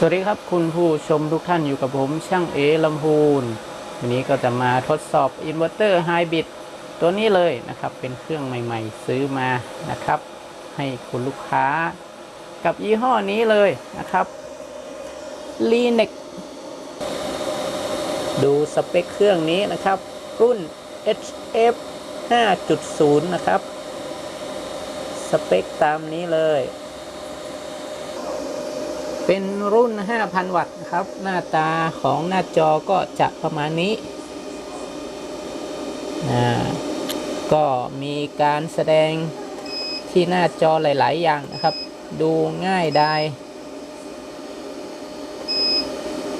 สวัสดีครับคุณผู้ชมทุกท่านอยู่กับผมช่างเอลำพูนวันนี้ก็จะมาทดสอบอินเวอร์เตอร์ไฮบริดตัวนี้เลยนะครับ เป็นเครื่องใหม่ๆ ซื้อมานะครับ ให้คุณลูกค้า กับยี่ห้อนี้เลยนะครับ l i n e x ดูสเปคเครื่องนี้นะครับ รุ่น HF 5.0 นะครับ สเปคตามนี้เลย เป็นรุ่น 5,000 วัตต์นะครับ หน้าตาของหน้าจอก็จะประมาณนี้ ก็มีการแสดงที่หน้าจอหลาย ๆ อย่างนะครับ ดูง่ายได้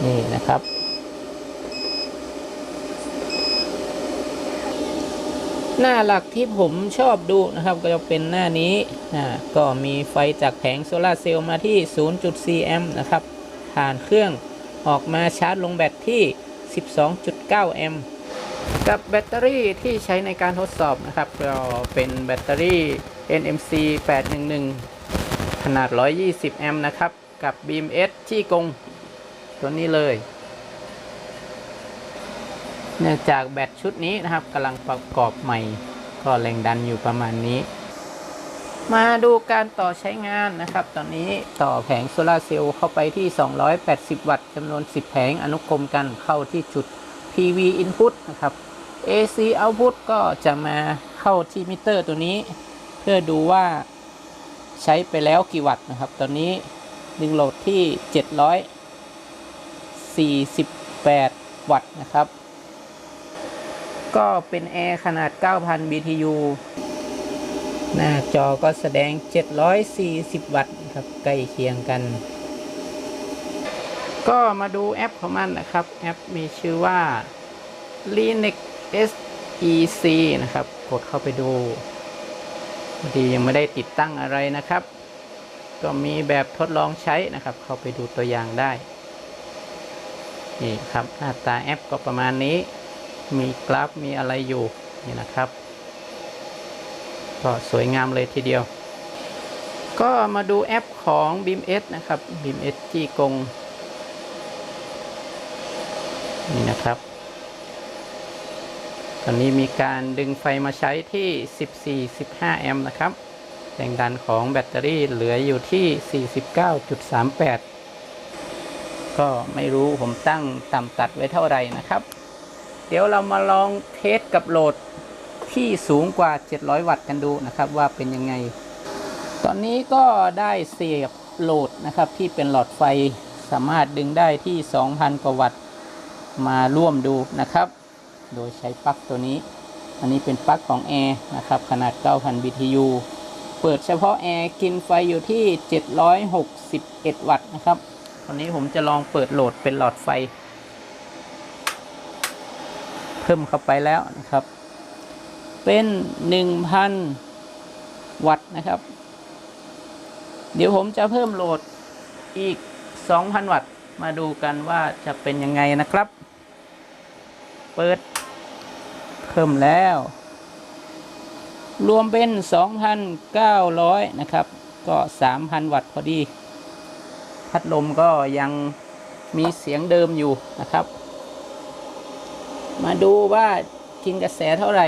นี่นะครับ หน้าหลักที่ผมชอบดูนะครับ ก็จะเป็นหน้านี้อ่าก็มีไฟจากแผงโซลาเซลล์มาที่ 0.4 แอมป์นะครับ ผ่านเครื่องออกมาชาร์จลงแบตที่ 12.9 แอมป์กับแบตเตอรี่ที่ใช้ในการทดสอบนะครับ ก็เป็นแบตเตอรี่ NMC 811 ขนาด 120 แอมป์นะครับ กับ BMS ที่กง ตัวนี้เลย เนื่องจากแบตชุดนี้นะครับกำลังประกอบใหม่ ก็แรงดันอยู่ประมาณนี้ มาดูการต่อใช้งานนะครับ ตอนนี้ต่อแผงโซลาเซลล์เข้าไปที่ 280 วัตต์จำนวน 10 แผงอนุกรมกันเข้าที่จุด PV input นะครับ AC output ก็จะมาเข้าที่มิเตอร์ตัวนี้ เพื่อดูว่าใช้ไปแล้วกี่วัตต์นะครับ ตอนนี้ดึงโหลดที่ 748 วัตต์นะครับ ก็เป็นแอร์ขนาด 9,000 BTU หน้าจอก็แสดง 740 วัตต์ครับใกล้เคียงกัน ก็มาดูแอปของมันนะครับ แอปมีชื่อว่า Linux SEC นะครับ กดเข้าไปดูพอดียังไม่ได้ติดตั้งอะไรนะครับ ก็มีแบบทดลองใช้นะครับ เข้าไปดูตัวอย่างได้ นี่ครับ หน้าตาแอปก็ประมาณนี้ มีกราฟมีอะไรอยู่นี่นะครับ ก็สวยงามเลยทีเดียว ก็มาดูแอปของ BIMS นะครับ BIMS จีกงนี่นะครับ ตอนนี้มีการดึงไฟมาใช้ที่ 14-15 แอมป์นะครับ แรงดันของแบตเตอรี่เหลืออยู่ที่ 49.38 ก็ไม่รู้ผมตั้งต่ำตัดไว้เท่าไหร่นะครับ เดี๋ยวเรามาลองเทสกับโหลดที่สูงกว่า 700 วัตต์กันดูนะครับว่าเป็นยังไง ตอนนี้ก็ได้เสียบโหลดนะครับที่เป็นหลอดไฟสามารถดึงได้ที่ 2,000 กว่าวัตต์มาร่วมดูนะครับ โดยใช้ปลั๊กตัวนี้ อันนี้เป็นปลั๊กของแอร์นะครับขนาด 9,000 BTU เปิดเฉพาะแอร์กินไฟอยู่ที่ 761 วัตต์นะครับตอนนี้ผมจะลองเปิดโหลดเป็นหลอดไฟ พิ่มเข้าไปแล้วนะครับ เป็น 1,000 วัตต์นะครับ เดี๋ยวผมจะเพิ่มโหลดอีก 2,000 วัตต์มาดูกันว่าจะเป็นยังไงนะครับ เปิด เพิ่มแล้ว รวมเป็น 2,900 นะครับ ก็ 3,000 วัตต์พอดี พัดลมก็ยังมีเสียงเดิมอยู่นะครับ มาดูว่ากินกระแสเท่าไหร่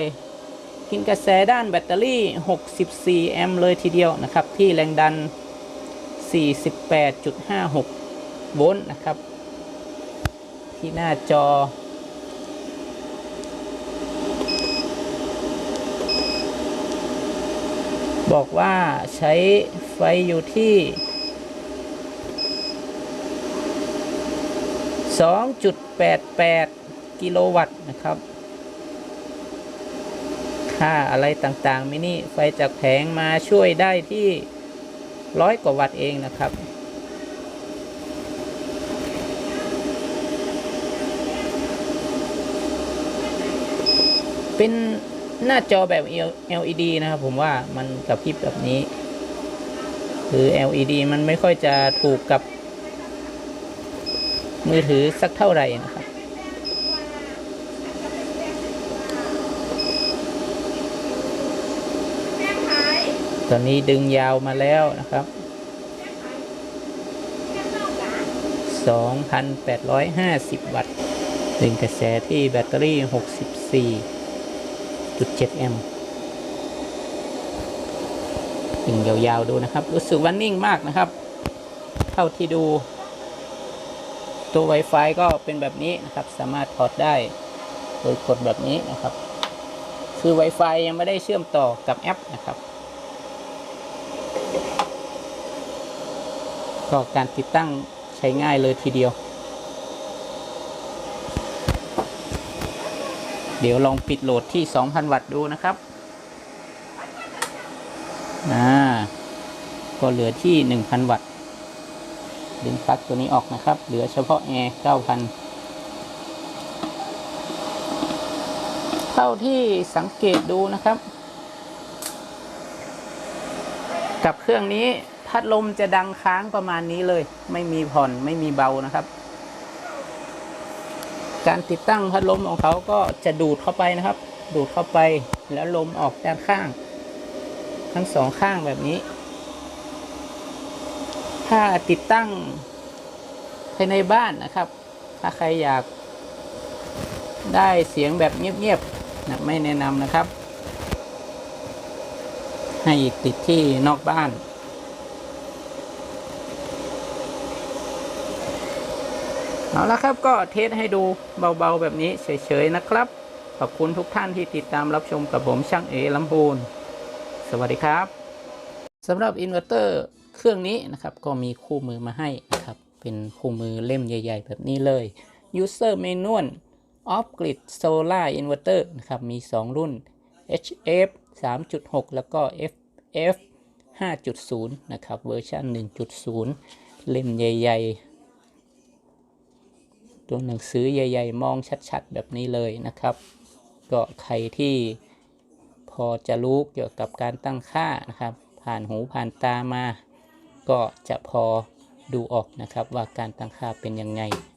กินกระแสด้านแบตเตอรี่ 64 แอมป์เลยทีเดียวนะครับ ที่แรงดัน 48.56 โวลต์นะครับ ที่หน้าจอ บอกว่าใช้ไฟอยู่ที่ 2.88 กิโลวัตต์นะครับ ค่าอะไรต่างๆมินิไฟจากแผงมาช่วยได้ที่ร้อยกว่าวัตต์เองนะครับเป็นหน้าจอแบบ LED นะครับผมว่ามันกระพริบแบบนี้ คือ LED มันไม่ค่อยจะถูกกับมือถือสักเท่าไหร่นะครับ ตอนนี้ดึงยาวมาแล้วนะครับ 2,850 วัตต์ดึงกระแสที่แบตเตอรี่ 64.7 แอมป์ดึงยาวๆดูนะครับ รู้สึกว่านิ่งมากนะครับ เท่าที่ดูตัว Wi-Fi ก็เป็นแบบนี้นะครับ สามารถถอดได้โดยกดแบบนี้นะครับ คือ Wi-Fi ยังไม่ได้เชื่อมต่อกับแอปนะครับ ก็การติดตั้งใช้ง่ายเลยทีเดียว เดี๋ยวลองปิดโหลดที่ 2,000 วัตต์ดูนะครับอ่าก็เหลือที่ 1,000 วัตต์ดึงปลั๊กตัวนี้ออกนะครับ เหลือเฉพาะแอร์9,000 เท่าที่สังเกตดูนะครับ กับเครื่องนี้ พัดลมจะดังค้างประมาณนี้เลย ไม่มีผ่อนไม่มีเบานะครับ การติดตั้งพัดลมของเขาก็จะดูดเข้าไปนะครับ ดูดเข้าไปแล้วลมออกด้านข้าง ทั้งสองข้างแบบนี้ ถ้าติดตั้งภายในบ้านนะครับ ถ้าใครอยากได้เสียงแบบเงียบๆนะไม่แนะนำนะครับ ให้ติดที่นอกบ้าน เอาละครับก็เทสให้ดูเบาๆแบบนี้เฉยๆนะครับ ขอบคุณทุกท่านที่ติดตามรับชมกับผมช่างเอลำพูนสวัสดีครับสำหรับอินเวอร์เตอร์เครื่องนี้นะครับก็มีคู่มือมาให้นะครับ เป็นคู่มือเล่มใหญ่ ๆ แบบนี้เลย User Manual Off Grid Solar Inverter นะครับมี 2 รุ่น HF 3.6 แล้วก็ FF 5.0 นะครับเวอร์ชัน1.0 เล่มใหญ่ ๆ ตัวหนังสือใหญ่ ๆ มองชัด ๆ แบบนี้เลยนะครับ ก็ใครที่พอจะรู้เกี่ยวกับการตั้งค่านะครับ ผ่านหูผ่านตามา ก็จะพอดูออกนะครับว่าการตั้งค่าเป็นยังไง